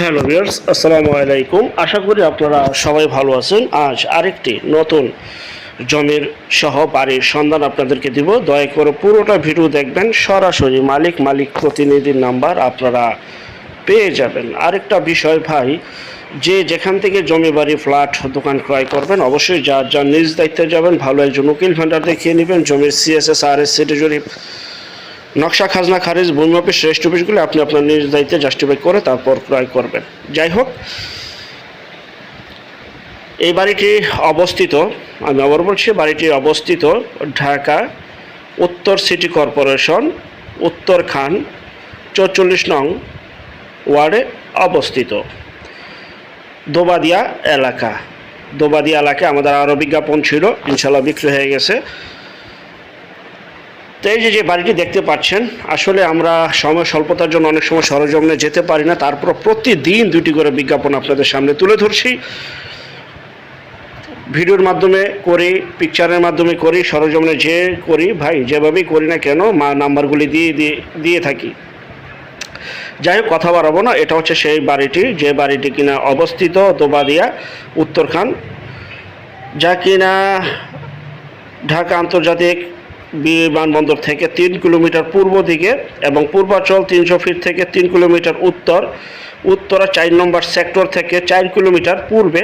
Hello viewers, আসসালামু আলাইকুম। আশা করি আপনারা সবাই ভালো আছেন। আজ আরেকটি নতুন জমির সহ বাড়ির সন্ধান আপনাদেরকে দিব। দয়া করে পুরোটা ভিডিও দেখবেন। সরাসরি মালিক মালিক প্রতিনিধির নাম্বার আপনারা পেয়ে যাবেন। আরেকটা বিষয় ভাই, যে যেখান থেকে জমি বাড়ি, ফ্ল্যাট, দোকান ক্রয় করবেন, অবশ্যই যার যার নিজ দায়িত্বে যাবেন, ভালো একজন উকিল ভেন্ডার দেখিয়ে নেবেন। জমির সিএসএস আর এস সিটি জরিপ নকশা খাজনা খারিজ ভূমি অফিস রেস্ট অফিসগুলো আপনি আপনার নিজ দায়িত্বে জাস্টিফাই করে তারপর ক্রয় করবেন। যাই হোক, এই বাড়িটি অবস্থিত, আমি আবার বলছি, বাড়িটি অবস্থিত ঢাকা উত্তর সিটি কর্পোরেশন উত্তর খান চৌচল্লিশ নং ওয়ার্ডে অবস্থিত। দোবাদিয়া এলাকা। দোবাদিয়া এলাকায় আমাদের আরও বিজ্ঞাপন ছিল ইনশাল্লাহ বিক্রি হয়ে গেছে। তো এই যে যে বাড়িটি দেখতে পাচ্ছেন, আসলে আমরা সময় স্বল্পতার জন্য অনেক সময় সরজমিনে যেতে পারি না তারপর প্রতিদিন দুটি করে বিজ্ঞাপন আপনাদের সামনে তুলে ধরছি। ভিডিওর মাধ্যমে করি পিকচারের মাধ্যমে করি, সরজমিনে যে করি, ভাই, যেভাবেই করি না কেন, মা নাম্বারগুলি দিয়ে দিয়ে দিয়ে থাকি। যাই হোক, কথা বাড়াবো না, এটা হচ্ছে সেই বাড়িটি, যে বাড়িটি কিনা অবস্থিত, দোবাদিয়া, উত্তরখান। যা কিনা ঢাকা আন্তর্জাতিক বিমানবন্দর থেকে তিন কিলোমিটার পূর্ব দিকে এবং পূর্বাচল তিনশো ফিট থেকে তিন কিলোমিটার উত্তর, উত্তরা চার নম্বর সেক্টর থেকে চার কিলোমিটার পূর্বে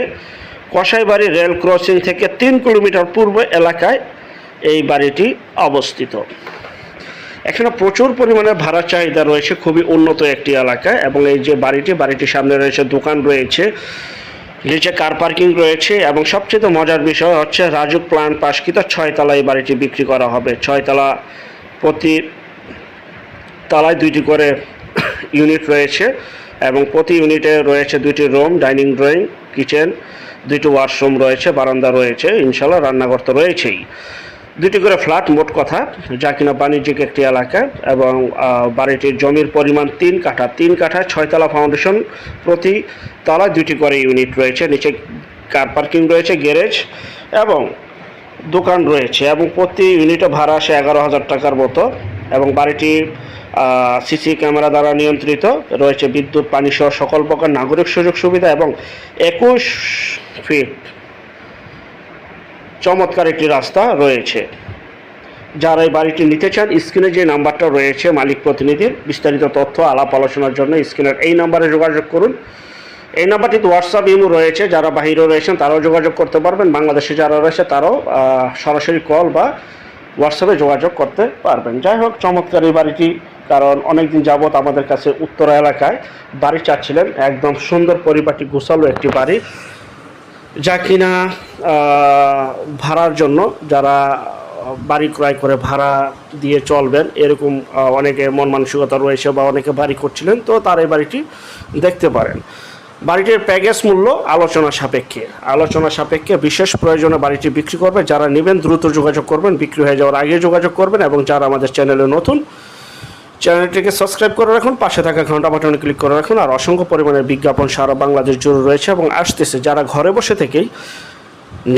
কসাইবাড়ি রেল ক্রসিং থেকে তিন কিলোমিটার পূর্ব এলাকায় এই বাড়িটি অবস্থিত। এখানে প্রচুর পরিমাণে ভাড়া চাহিদা রয়েছে, খুবই উন্নত একটি এলাকা এবং এই যে বাড়িটি, বাড়িটির সামনে রয়েছে দোকান রয়েছে। নিচে কার পার্কিং রয়েছে এবং সবচেয়ে মজার বিষয় হচ্ছে রাজুক প্লান পাশকৃত ছয়তলা এই বাড়িটি বিক্রি করা হবে। ছয়তলা প্রতি তলায় দুইটি করে ইউনিট রয়েছে এবং প্রতি ইউনিটে রয়েছে দুইটি রুম ডাইনিং ড্রয়িং কিচেন দুইটি ওয়াশরুম রয়েছে, বারান্দা রয়েছে, ইনশাল্লাহ রান্নাঘর তো রয়েছেই। দুটি করে ফ্ল্যাট, মোট কথা, যা কিনা বাণিজ্যিক একটি এলাকা এবং বাড়িটির জমির পরিমাণ তিন কাঠা। তিন কাঠা, ছয়তলা ফাউন্ডেশন প্রতি তলায় দুটি করে ইউনিট রয়েছে। নিচে কার পার্কিং রয়েছে, গ্যারেজ এবং দোকান রয়েছে এবং প্রতি ইউনিটে ভাড়া আসে এগারো হাজার টাকার মতো এবং বাড়িটি সিসি ক্যামেরা দ্বারা নিয়ন্ত্রিত, রয়েছে বিদ্যুৎ, পানি সহ সকল প্রকার নাগরিক সুযোগ সুবিধা এবং একুশ ফিট চমৎকার একটি রাস্তা রয়েছে। যারা এই বাড়িটি নিতে চান, স্ক্রিনে যে নাম্বারটা রয়েছে, মালিক প্রতিনিধির বিস্তারিত তথ্য, আলাপ আলোচনার জন্য স্ক্রিনের এই নাম্বারে যোগাযোগ করুন। এই নাম্বারটিতে হোয়াটসঅ্যাপ ইমো রয়েছে। যারা বাহিরে রয়েছেন, তারাও যোগাযোগ করতে পারবেন। বাংলাদেশে যারা রয়েছে, তারাও সরাসরি কল বা হোয়াটসঅ্যাপে যোগাযোগ করতে পারবেন। যাই হোক, চমৎকার এই বাড়িটি, কারণ অনেকদিন যাবৎ আমাদের কাছে উত্তরা এলাকায় বাড়ি চাচ্ছিলেন। একদম সুন্দর পরিপাটি, গোছালো একটি বাড়ি। যা কিনা ভাড়ার জন্য যারা বাড়ি ক্রয় করে ভাড়া দিয়ে চলবেন, এরকম অনেকে মন মানসিকতা রয়েছে বা অনেকে বাড়ি করছিলেন, তো তার এই বাড়িটি দেখতে পারেন। বাড়িটির প্যাকেজ মূল্য আলোচনা সাপেক্ষে। আলোচনা সাপেক্ষে বিশেষ প্রয়োজনে বাড়িটি বিক্রি করবে। যারা নেবেন, দ্রুত যোগাযোগ করবেন। বিক্রি হয়ে যাওয়ার আগে যোগাযোগ করবেন এবং যারা আমাদের চ্যানেলে নতুন চ্যানেলটিকে সাবস্ক্রাইব করে রাখুন, পাশে থাকা ঘণ্টা বাটনে ক্লিক করে রাখুন, আর অসংখ্য পরিমাণের বিজ্ঞাপন সারা বাংলাদেশ জুড়ে রয়েছে এবং আসতেছে। যারা ঘরে বসে থেকেই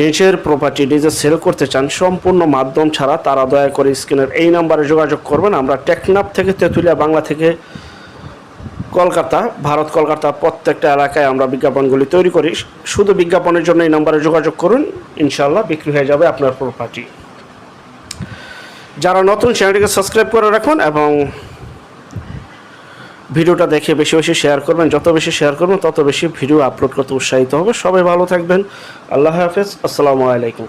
নিজের প্রপার্টি নিজে সেল করতে চান, সম্পূর্ণ মাধ্যম ছাড়া তারা দয়া করে স্ক্রিনের এই নাম্বারে যোগাযোগ করবেন। আমরা টেকনাফ থেকে তেঁতুলিয়া বাংলা থেকে কলকাতা, ভারত, কলকাতা প্রত্যেকটা এলাকায় আমরা বিজ্ঞাপনগুলি তৈরি করি। শুধু বিজ্ঞাপনের জন্য এই নাম্বারে যোগাযোগ করুন ইনশাল্লাহ বিক্রি হয়ে যাবে আপনার প্রপার্টি যারা নতুন চ্যানেলটিকে সাবস্ক্রাইব করে রাখুন এবং ভিডিওটা দেখে বেশি বেশি শেয়ার করবেন। যত বেশি শেয়ার করবেন, তত বেশি ভিডিও আপলোড করতে উৎসাহিত হবে। সবাই ভালো থাকবেন। আল্লাহ হাফেজ। আসসালামু আলাইকুম।